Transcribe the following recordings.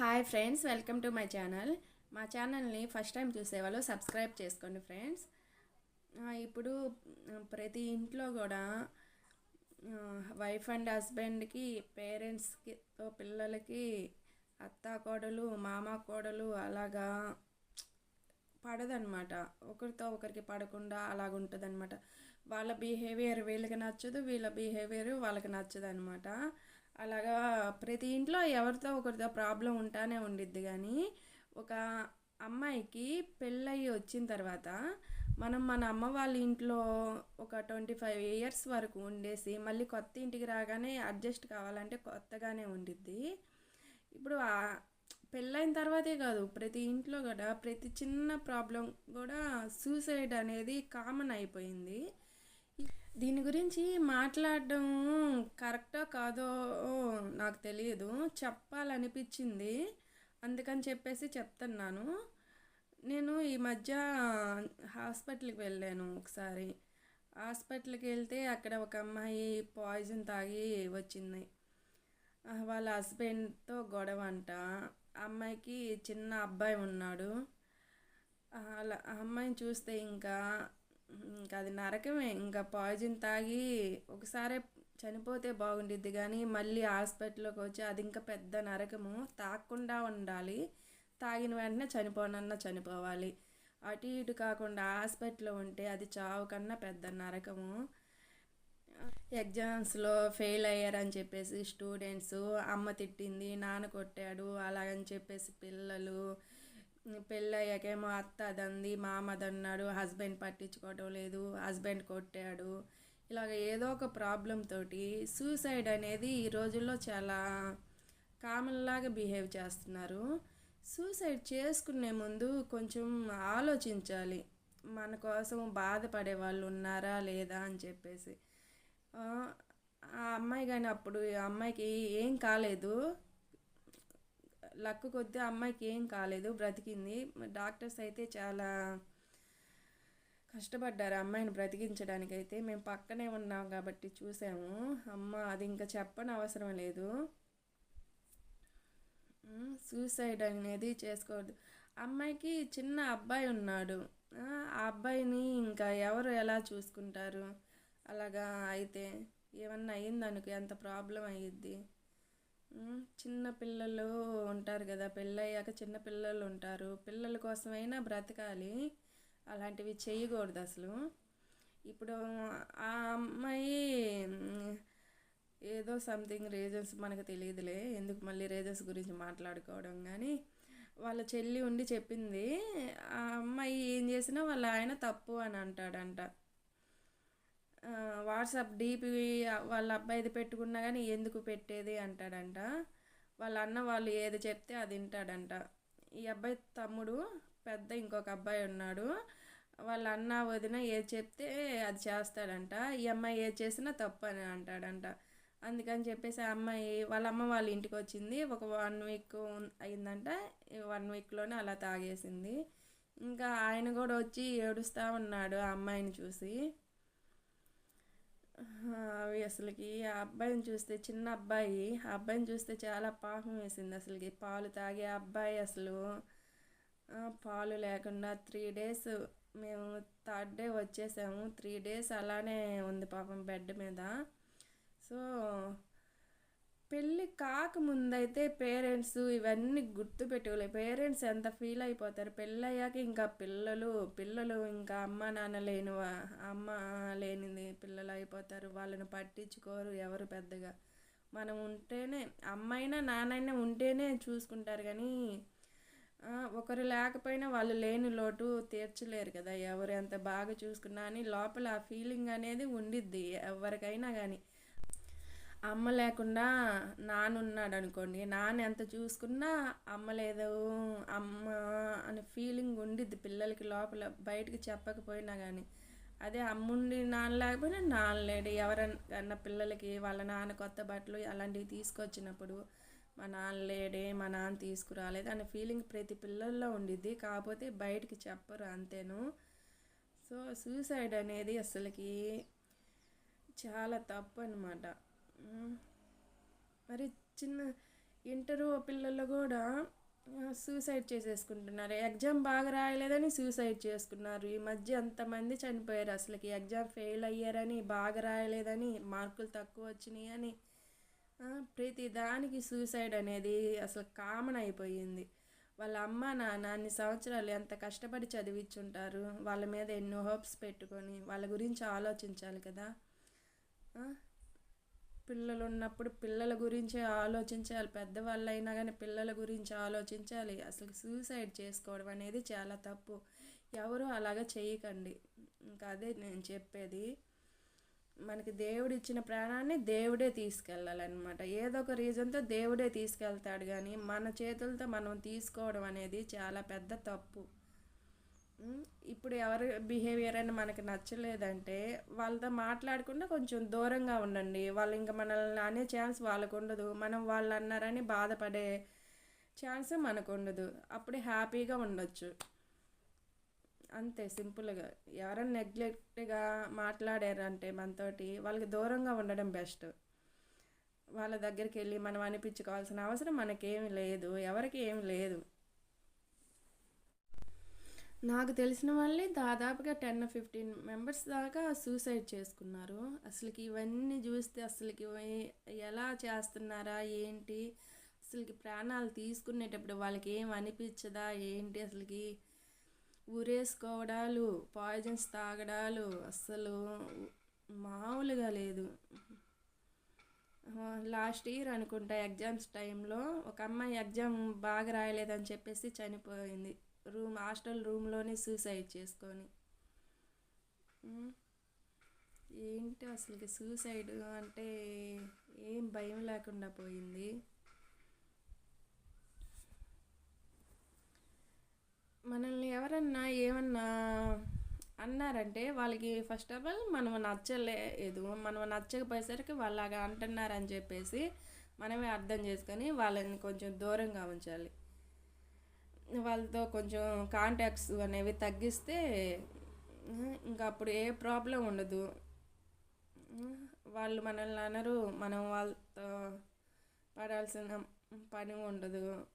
Hi friends welcome to my channel మా ఛానల్ని first time చూసేవాళ్ళు సబ్స్క్రైబ్ చేసుకోండి ఫ్రెండ్స్ ఇప్పుడు ప్రతి ఇంట్లో కూడా వైఫ్ అండ్ హస్బెండ్కి పేరెంట్స్కి తో పిల్లలకి అత్త కోడలు మామ కోడలు అలాగా పడదనమాట ఒకరితో ఒకరికి పడకుండా అలాగుంటుందన్నమాట. వాళ్ళ బిహేవియర్ వీళ్ళకి నచ్చదు వీళ్ళ బిహేవియర్ వాళ్ళకి నచ్చదు అనమాట అలాగా ప్రతి ఇంట్లో ఎవరితో ఒకరితో ప్రాబ్లం ఉంటానే ఉండిద్ది కానీ ఒక అమ్మాయికి పెళ్ళయి వచ్చిన తర్వాత మనం మన అమ్మ వాళ్ళ ఇంట్లో ఒక ట్వంటీ ఫైవ్ ఇయర్స్ వరకు ఉండేసి మళ్ళీ కొత్త ఇంటికి రాగానే అడ్జస్ట్ కావాలంటే కొత్తగానే ఉండిద్ది. ఇప్పుడు పెళ్ళైన తర్వాతే కాదు ప్రతి ఇంట్లో కూడా ప్రతి చిన్న ప్రాబ్లం కూడా సూసైడ్ అనేది కామన్ అయిపోయింది. దీని గురించి మాట్లాడడం కరెక్టో కాదో నాకు తెలియదు. చెప్పాలనిపించింది. అందుకని చెప్పేసి చెప్తున్నాను. నేను ఈ మధ్య హాస్పిటల్కి వెళ్ళాను ఒకసారి. హాస్పిటల్కి వెళ్తే అక్కడ ఒక అమ్మాయి పాయిజన్ తాగి వచ్చింది. వాళ్ళ హస్బెండ్తో గొడవ అంట. అమ్మాయికి చిన్న అబ్బాయి ఉన్నాడు. అలా ఆ అమ్మాయిని చూస్తే ఇంకా ఇంకా అది నరకమే. ఇంకా పాయిజన్ తాగి ఒకసారి చనిపోతే బాగుండిద్ది కానీ మళ్ళీ హాస్పిటల్లోకి వచ్చి అది ఇంకా పెద్ద నరకము. తాగకుండా ఉండాలి. తాగిన వెంటనే చనిపోనన్నా చనిపోవాలి. అటు ఇటు కాకుండా హాస్పిటల్లో ఉంటే అది చావు కన్నా పెద్ద నరకము. ఎగ్జామ్స్లో ఫెయిల్ అయ్యారని చెప్పేసి స్టూడెంట్స్ అమ్మ తిట్టింది నాన్న కొట్టాడు అలాగని చెప్పేసి పిల్లలు పెళ్ళయ్యాకేమో అత్తదంది అత్త అదంది మామ అదన్నాడు హస్బెండ్ పట్టించుకోవటం లేదు హస్బెండ్ కొట్టాడు. ఇలాగ ఏదో ఒక ప్రాబ్లం తోటి సూసైడ్ అనేది ఈ రోజుల్లో చాలా కామన్ లాగా బిహేవ్ చేస్తున్నారు. సూసైడ్ చేసుకునే ముందు కొంచెం ఆలోచించాలి. మన కోసం బాధపడే వాళ్ళు ఉన్నారా లేదా అని చెప్పేసి. ఆ ఆ అమ్మాయి కానీ అప్పుడు ఆ అమ్మాయికి ఏం కాలేదు. లక్ కొద్దీ అమ్మాయికి ఏం కాలేదు బ్రతికింది. డాక్టర్స్ అయితే చాలా కష్టపడ్డారు అమ్మాయిని బ్రతికించడానికి అయితే మేము పక్కనే ఉన్నాం కాబట్టి చూసాము. అమ్మ అది ఇంకా చెప్పని అవసరం లేదు. సూసైడ్ అనేది చేసుకోవద్దు. అమ్మాయికి చిన్న అబ్బాయి ఉన్నాడు. ఆ అబ్బాయిని ఇంకా ఎవరు ఎలా చూసుకుంటారు? అలాగా అయితే ఏమన్నా అయ్యిందనుకో ఎంత ప్రాబ్లం అయ్యిద్ది. చిన్న పిల్లలు ఉంటారు కదా పెళ్ళయ్యాక చిన్న పిల్లలు ఉంటారు. పిల్లల కోసమైనా బ్రతకాలి. అలాంటివి చేయకూడదు అసలు. ఇప్పుడు ఆ అమ్మాయి ఏదో సంథింగ్ రీజన్స్ మనకు తెలియదులే. ఎందుకు మళ్ళీ రీజన్స్ గురించి మాట్లాడుకోవడం కానీ వాళ్ళ చెల్లి ఉండి చెప్పింది ఆ అమ్మాయి ఏం చేసినా వాళ్ళ ఆయన తప్పు అని అంటాడంట. వాట్సాప్ డీపీ వాళ్ళ అబ్బాయిది పెట్టుకున్నా కానీ ఎందుకు పెట్టేది అంటాడంట. వాళ్ళ అన్న వాళ్ళు ఏది చెప్తే అది వింటాడంట ఈ అబ్బాయి తమ్ముడు పెద్ద ఇంకొక అబ్బాయి ఉన్నాడు. వాళ్ళ అన్న వదిన ఏది చెప్తే అది చేస్తాడంట. ఈ అమ్మాయి ఏది చేసినా తప్పు అని అంటాడంట. అందుకని చెప్పేసి ఆ అమ్మాయి వాళ్ళ అమ్మ వాళ్ళ ఇంటికి వచ్చింది. ఒక వన్ వీక్ అయిందంట. వన్ వీక్లోనే అలా తాగేసింది. ఇంకా ఆయన కూడా వచ్చి ఏడుస్తూ ఉన్నాడు ఆ అమ్మాయిని చూసి. అవి అసలుకి ఆ అబ్బాయిని చూస్తే చిన్న అబ్బాయి ఆ అబ్బాయిని చూస్తే చాలా పాపం వేసింది అసలుకి. పాలు తాగే అబ్బాయి అసలు. పాలు లేకుండా త్రీ డేస్ మేము థర్డ్ డే వచ్చేసాము. త్రీ డేస్ అలానే ఉంది పాపం బెడ్ మీద. సో పెళ్ళి కాకముందైతే పేరెంట్స్ ఇవన్నీ గుర్తుపెట్టుకోలే. పేరెంట్స్ ఎంత ఫీల్ అయిపోతారు? పెళ్ళి అయ్యాక ఇంకా పిల్లలు పిల్లలు ఇంకా అమ్మ నాన్న లేని అమ్మ లేనిది పిల్లలు అయిపోతారు. వాళ్ళని పట్టించుకోరు ఎవరు పెద్దగా. మనం ఉంటేనే అమ్మైనా నాన్నైనా ఉంటేనే చూసుకుంటారు కానీ ఒకరు లేకపోయినా వాళ్ళు లేని లోటు తీర్చలేరు కదా. ఎవరు ఎంత బాగా చూసుకున్నా అని లోపల ఆ ఫీలింగ్ అనేది ఉండిద్ది ఎవరికైనా కానీ. అమ్మ లేకుండా నాన్నన్నాడు అనుకోండి నాన్న ఎంత చూసుకున్నా అమ్మ లేదు అమ్మ అనే ఫీలింగ్ ఉండిద్ది పిల్లలకి లోపల బయటికి చెప్పకపోయినా కానీ అదే అమ్ముండి నాన్న లేకపోయినా నాన్న లేడు ఎవరన్నా పిల్లలకి వాళ్ళ నాన్న కొత్త బట్టలు అలాంటివి తీసుకొచ్చినప్పుడు మా నాన్న లేడే మా నాన్న తీసుకురాలేదు అనే ఫీలింగ్ ప్రతి పిల్లల్లో ఉండిద్ది. కాకపోతే బయటికి చెప్పరు అంతేను. సో సూసైడ్ అనేది అసలుకి చాలా తప్పు అనమాట మరి చిన్న ఇంటరు పిల్లలు కూడా సూసైడ్ చేసేసుకుంటున్నారు. ఎగ్జామ్ బాగా రాయలేదని సూసైడ్ చేసుకున్నారు. ఈ మధ్య అంతమంది చనిపోయారు. అసలుకి ఎగ్జామ్ ఫెయిల్ అయ్యారని బాగా రాయలేదని మార్కులు తక్కువ వచ్చినాయి అని ప్రతి దానికి సూసైడ్ అనేది అసలు కామన్ అయిపోయింది. వాళ్ళ అమ్మ నాన్న అన్ని సంవత్సరాలు ఎంత కష్టపడి చదివించుంటారు వాళ్ళ మీద ఎన్నో హోప్స్ పెట్టుకొని వాళ్ళ గురించి ఆలోచించాలి కదా. పిల్లలు ఉన్నప్పుడు పిల్లల గురించే ఆలోచించాలి. పెద్దవాళ్ళు అయినా కానీ పిల్లల గురించి ఆలోచించాలి. అసలు సూసైడ్ చేసుకోవడం అనేది చాలా తప్పు. ఎవరు అలాగ చేయకండి. ఇంకా అదే నేను చెప్పేది. మనకి దేవుడు ఇచ్చిన ప్రాణాన్ని దేవుడే తీసుకెళ్ళాలన్నమాట. ఏదో ఒక రీజన్తో దేవుడే తీసుకెళ్తాడు కానీ మన చేతులతో మనం తీసుకోవడం అనేది చాలా పెద్ద తప్పు. ఇప్పుడు ఎవరి బిహేవియర్ అని మనకి నచ్చలేదంటే వాళ్ళతో మాట్లాడకుండా కొంచెం దూరంగా ఉండండి. వాళ్ళు ఇంకా మనల్ని అనే ఛాన్స్ వాళ్ళకు ఉండదు. మనం వాళ్ళు అన్నారని బాధపడే ఛాన్స్ మనకు ఉండదు. అప్పుడే హ్యాపీగా ఉండొచ్చు. అంతే సింపుల్గా. ఎవరైనా నెగ్లెక్ట్గా మాట్లాడారంటే మనతోటి వాళ్ళకి దూరంగా ఉండడం బెస్ట్. వాళ్ళ దగ్గరికి వెళ్ళి మనం అనిపించుకోవాల్సిన అవసరం మనకేమి లేదు. ఎవరికి ఏమి లేదు. నాకు తెలిసిన వాళ్ళే దాదాపుగా టెన్ ఫిఫ్టీన్ మెంబర్స్ దాకా సూసైడ్ చేసుకున్నారు. అసలుకి ఇవన్నీ చూస్తే అసలుకి ఎలా చేస్తున్నారా ఏంటి? అసలుకి ప్రాణాలు తీసుకునేటప్పుడు వాళ్ళకి ఏం అనిపించదా ఏంటి? అసలుకి ఊరేసుకోవడాలు పాయిజన్స్ తాగడాలు అస్సలు మామూలుగా లేదు. లాస్ట్ ఇయర్ అనుకుంటా ఎగ్జామ్స్ టైంలో ఒక అమ్మాయి ఎగ్జామ్ బాగా రాయలేదని చెప్పేసి చనిపోయింది. రూమ్ హాస్టల్ రూమ్లోనే సూసైడ్ చేసుకొని. ఏంటి అసలుకి సూసైడ్ అంటే ఏం భయం లేకుండా పోయింది? మనల్ని ఎవరన్నా ఏమన్నా అన్నారంటే వాళ్ళకి ఫస్ట్ ఆఫ్ ఆల్ మనం నచ్చలేదు మనం నచ్చకపోయేసరికి వాళ్ళగా అంటున్నారని చెప్పేసి మనమే అర్థం చేసుకొని వాళ్ళని కొంచెం దూరంగా ఉంచాలి. వాళ్ళతో కొంచెం కాంటాక్ట్స్ అనేవి తగ్గిస్తే ఇంకా అప్పుడు ఏ ప్రాబ్లం ఉండదు. వాళ్ళు మనల్ని అనరు. మనం వాళ్ళతో పడాల్సిన పని ఉండదు.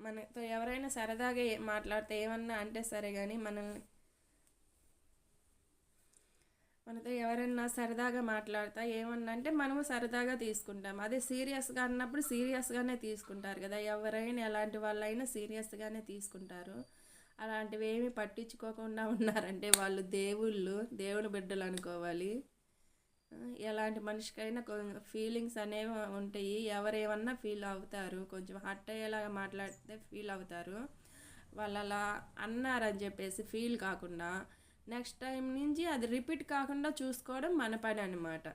మనతో ఎవరైనా సరదాగా మాట్లాడితే ఏమన్నా అంటే సరే కానీ మనల్ని మనతో ఎవరన్నా సరదాగా మాట్లాడతా ఏమన్నా అంటే మనము సరదాగా తీసుకుంటాం. అదే సీరియస్గా అన్నప్పుడు సీరియస్గానే తీసుకుంటారు కదా. ఎవరైనా ఎలాంటి వాళ్ళైనా సీరియస్గానే తీసుకుంటారు. అలాంటివి ఏమి పట్టించుకోకుండా ఉన్నారంటే వాళ్ళు దేవుళ్ళు దేవుని బిడ్డలు అనుకోవాలి. ఎలాంటి మనిషికైనా కొంచెం ఫీలింగ్స్ అనేవి ఉంటాయి. ఎవరేమన్నా ఫీల్ అవుతారు. కొంచెం హట్ అయ్యేలాగా మాట్లాడితే ఫీల్ అవుతారు. వాళ్ళు అలా అన్నారని చెప్పేసి ఫీల్ కాకుండా నెక్స్ట్ టైం నుంచి అది రిపీట్ కాకుండా చూసుకోవడం మన పని అనమాట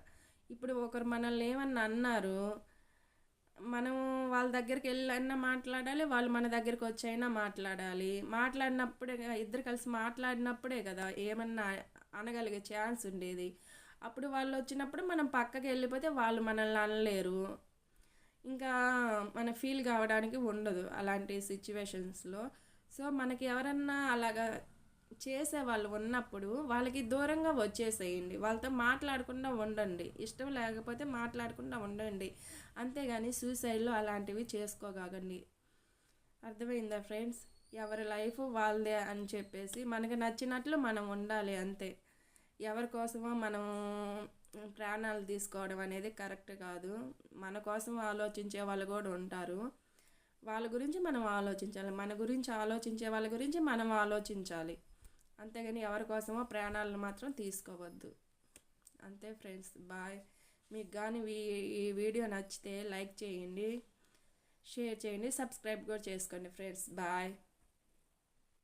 ఇప్పుడు ఒకరు మనల్ని ఏమన్నా అన్నారు మనం వాళ్ళ దగ్గరికి వెళ్ళైనా మాట్లాడాలి వాళ్ళు మన దగ్గరికి వచ్చైనా మాట్లాడాలి. మాట్లాడినప్పుడే ఇద్దరు కలిసి మాట్లాడినప్పుడే కదా ఏమన్నా అనగలిగే ఛాన్స్ ఉండేది. అప్పుడు వాళ్ళు వచ్చినప్పుడు మనం పక్కకి వెళ్ళిపోతే వాళ్ళు మనల్ని అనలేరు. ఇంకా మన ఫీల్ కావడానికి ఉండదు అలాంటి సిచ్యువేషన్స్లో సో మనకి ఎవరన్నా అలాగా చేసే వాళ్ళు ఉన్నప్పుడు వాళ్ళకి దూరంగా వచ్చేసేయండి. వాళ్ళతో మాట్లాడకుండా ఉండండి. ఇష్టం లేకపోతే మాట్లాడకుండా ఉండండి. అంతేగాని సూసైడ్లో అలాంటివి చేసుకోగాకండి. అర్థమైందా ఫ్రెండ్స్? ఎవరి లైఫ్ వాళ్ళదే అని చెప్పేసి మనకు నచ్చినట్లు మనం ఉండాలి అంతే. ఎవరి కోసమో మనం ప్రాణాలు తీసుకోవడం అనేది కరెక్ట్ కాదు. మన కోసం ఆలోచించే వాళ్ళు కూడా ఉంటారు. వాళ్ళ గురించి మనం ఆలోచించాలి. మన గురించి ఆలోచించే వాళ్ళ గురించి మనం ఆలోచించాలి. అంతేగాని ఎవరి కోసమో ప్రాణాలను మాత్రం తీసుకోవద్దు. అంతే ఫ్రెండ్స్ బాయ్. మీకు కానీ ఈ వీడియో నచ్చితే లైక్ చేయండి షేర్ చేయండి సబ్స్క్రైబ్ కూడా చేసుకోండి ఫ్రెండ్స్. బాయ్.